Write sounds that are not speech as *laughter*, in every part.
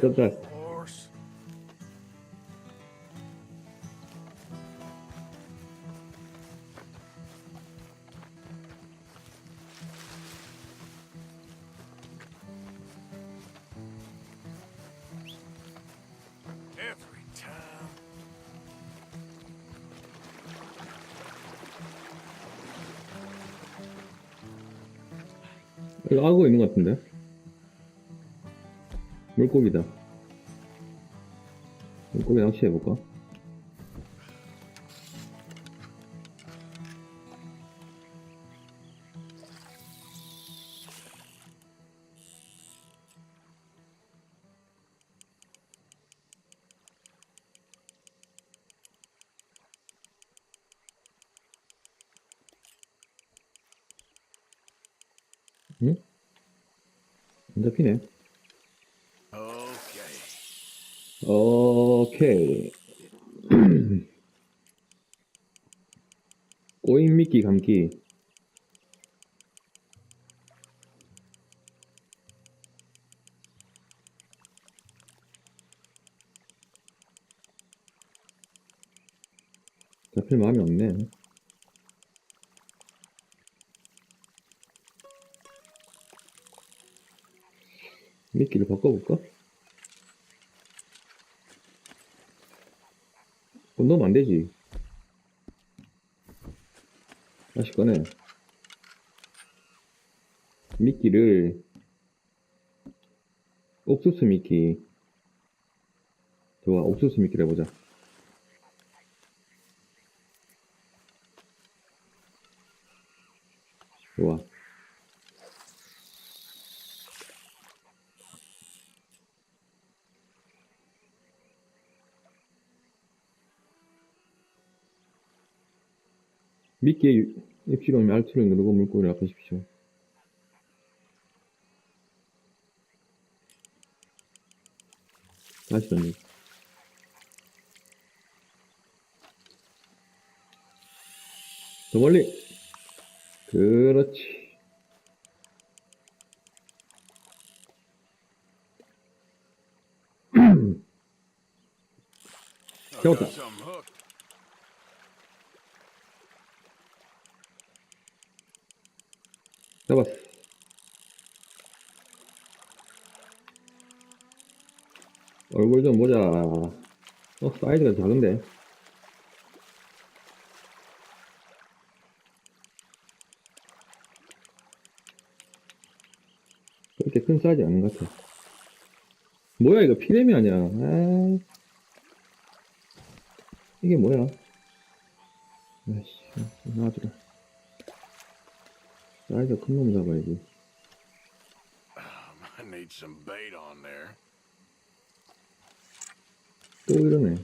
썼다. Horse. Every time. 이거 하고 있는 것 같은데? 물고기다. 물고기 낚시해볼까? 응? 안 잡히네. 오케이. *clears throat* 꼬인 미끼 감기. 잡힐 마음이 없네. 미끼를 바꿔볼까? 넣으면 안 되지. 다시 꺼내. 미끼를, 옥수수 미끼. 좋아, 옥수수 미끼를 해보자. 좋아. 미끼에 입시로면 알트를 누르고 물고기를 아끼십시오. 다시 던져. 더 멀리. 그렇지. I Killed got it. something hooked. 잡았 어. 얼굴 좀 보자. 어, 사이즈가 작은데. 그렇게 큰 사이즈 아닌 것 같아. 뭐야, 이거 피레미 아니야. 아 이게 뭐야. 아이씨, 놔주라. 사이즈가 큰놈 잡아야지. I need some bait on there. 또 이러네.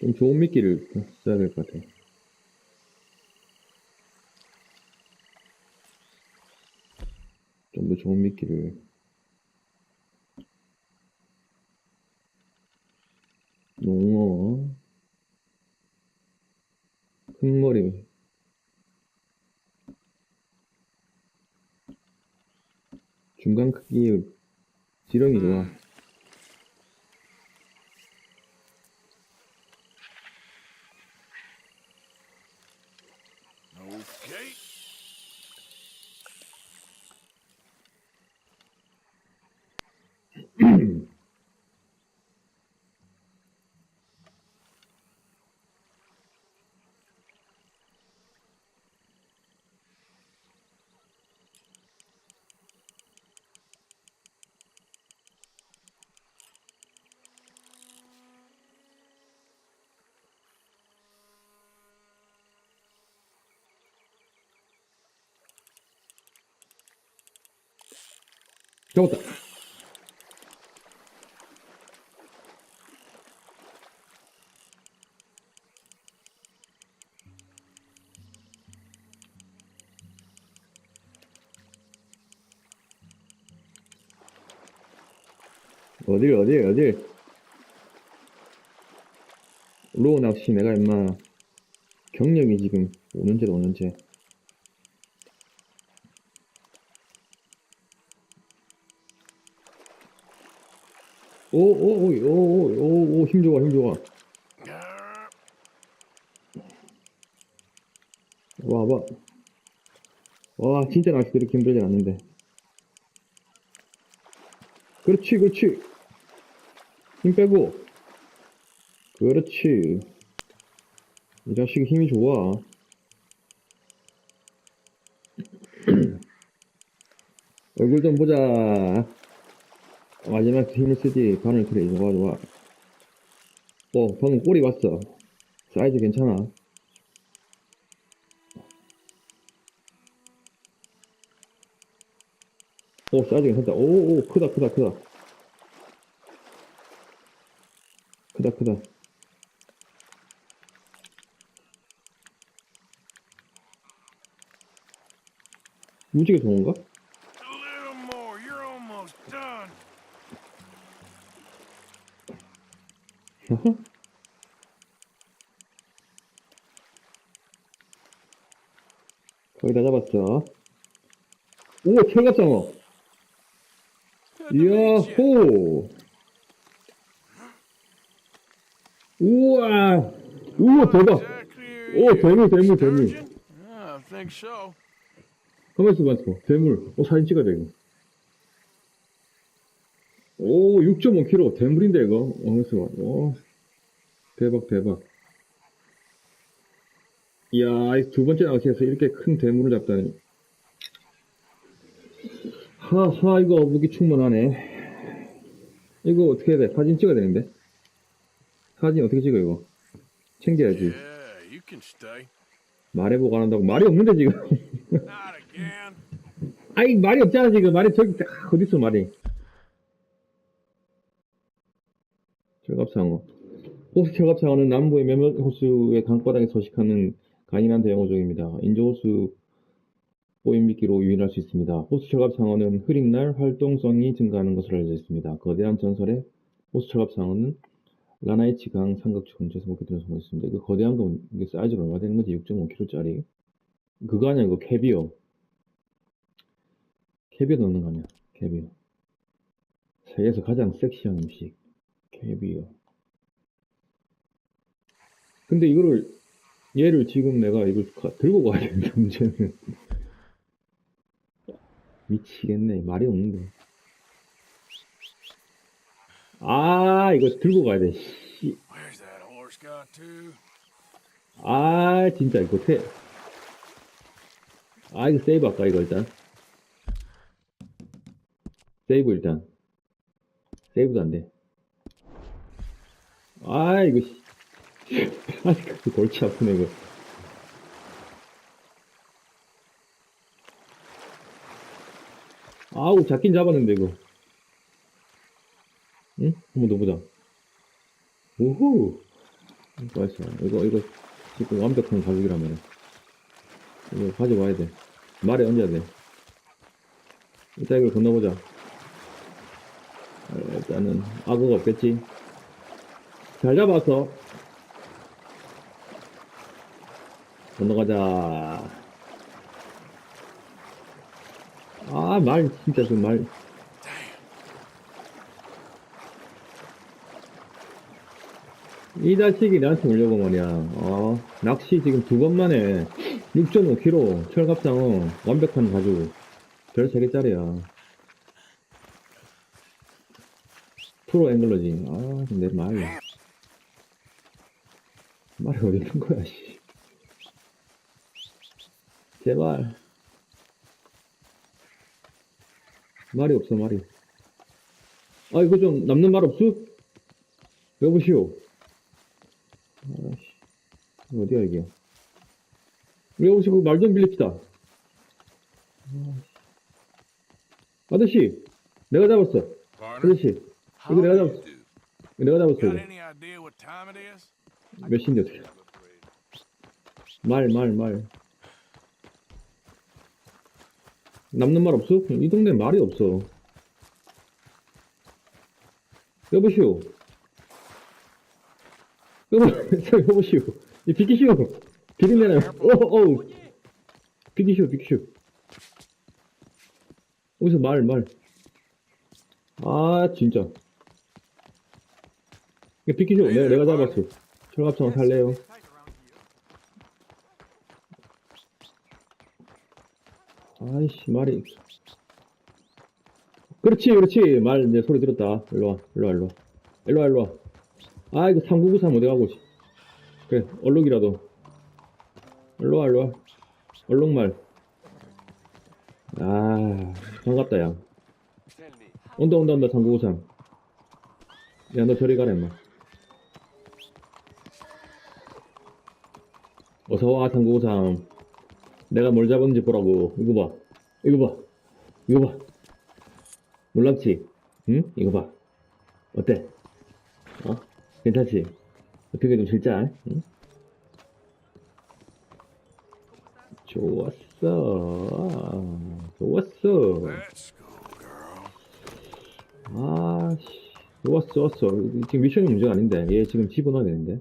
좀 좋은 미끼를 써야 될 것 같아. 좀 더 좋은 미끼를. 농어. 큰 머리. 중간 크기의 지렁이 좋아. Okay. 잡았다. 어딜, 어딜, 어딜. 로우 낚시 내가 임마 경력이 지금 5년째다 5년째 오오오오오오 힘 좋아 힘 좋아 와봐 와 진짜 낚시 그렇게 힘들진 않는데. 그렇지 그렇지. 힘 빼고. 그렇지. 이 자식이 힘이 좋아. *clears throat* 얼굴 좀 보자 마지막 힘을 쓰지 바늘 그래 좋아 좋아 어 방금 꼬리 왔어 사이즈 괜찮아 오, 사이즈 괜찮다. 오, 오, 크다, 크다, 크다. 크다, 크다. 무지개 좋은가? 거의 다 잡았어. 오, you. 이야호. 우와. 우와, 대박. 오? 대물, 대물, 대물. So. 가만 있어, 가만있어. 대물. 오, 사진 찍어야 돼, 이거. 오, 6.5kg. 대물인데, 이거. 어, 가만 있어 봐. 오, 대박, 대박. 이야, 이두 번째 낚시에서 이렇게 큰 대물을 잡다니. 하 하, 이거 무기 충분하네. 이거 어떻게 해야 돼? 사진 찍어야 되는데? 사진 어떻게 찍어, 이거? 챙겨야지. Yeah. 말해보고 안 한다고. 말이 없는데, 지금. 아이 말이 없잖아 지금 말이 저기 아, 어디 있어 말이 철갑상어 호수 철갑상어는 남부의 몇몇 호수의 강바닥에 서식하는 간인한 대형어종입니다 인조호수 보임미끼로 유인할 수 있습니다 호수 철갑 상어는 흐린 날 활동성이 증가하는 것으로 알려져 있습니다 거대한 전설의 호수 철갑 상어는 라나이치 강 삼각주 근처에서 목격되는 성이 있습니다 이거 거대한 거 이게 사이즈가 얼마 되는 거지 6.5kg짜리 그거 아니야 이거 캐비어 캐비어 넣는 거 아니야? 캐비어. 세계에서 가장 섹시한 음식. 캐비어. 근데 이거를, 얘를 지금 내가 이걸 가- 들고 가야 되는데, *laughs* 문제는. 미치겠네. 말이 없는데. 아, 이거 들고 가야 돼. 씨. Where's that horse got to? 아, 진짜 이거 세. 아, 이거 세이브 할까, 이거 일단. 세이브 일단. 세이브도 안 돼. 아, 이거, 씨. 아직까지 골치 아프네, 이거. 아우, 잡긴 잡았는데, 이거. 응? 한 번 더 보자. 우후! 맛있어. 이거, 이거, 지금 완벽한 가죽이라면. 이거 가져와야 돼. 말에 얹어야 돼. 일단 이걸 건너보자. 어, 일단은, 악어가 없겠지. 잘 잡았어. 건너가자. 아, 말, 진짜 그 말. 이 자식이 나한테 오려고 말이야. 어, 낚시 지금 두 번 만에 6.5kg 철갑상어 완벽한 가죽. 별 3개짜리야. 프로 앵글러지. 아, 내 말. 말이 어디 있는 거야, 씨. 제발. 말이 없어, 말이. 아, 이거 좀 남는 말 없어? 여보시오. 아씨, 어디야, 이게. 여보시오, 말 좀 빌립시다. 아저씨, 내가 잡았어. 아저씨, 이거 내가 잡았어. 내가 잡았어, 이거. 몇 시인데, 어떻게. 말, 말, 말. 남는 말 없어? 이 동네 말이 없어. 여보시오. 여보, *laughs* 여보시오. 이 비키시오. 비린내나요? 오, 오. 비키쇼, 비키쇼. 어디서 말, 말. 아, 진짜. 이거 비키쇼, 내가, 내가 잡았어. 철갑창 살래요? 아이씨, 말이. 그렇지, 그렇지. 말, 내 소리 들었다. 일로와, 일로와, 일로와. 일로와, 일로와. 아, 이거 3993 어디 가고, 씨. 그래, 얼룩이라도. 일로와, 일로와. 얼룩말. 아, 반갑다, 야. 온다, 온다, 온다, 3993. 야, 너 저리 가라, 임마. 어서와, 3993. 내가 뭘 잡았는지 보라고. 이거 봐. 이거 봐. 이거 봐. 놀랍지? 응? 이거 봐. 어때? 어? 괜찮지? 어떻게 좀 진짜? 응? 좋았어. 좋았어. Let's go, girl. 아, 씨. 좋았어, 좋았어. 지금 미션이 문제가 아닌데. 얘 지금 집어넣어야 되는데.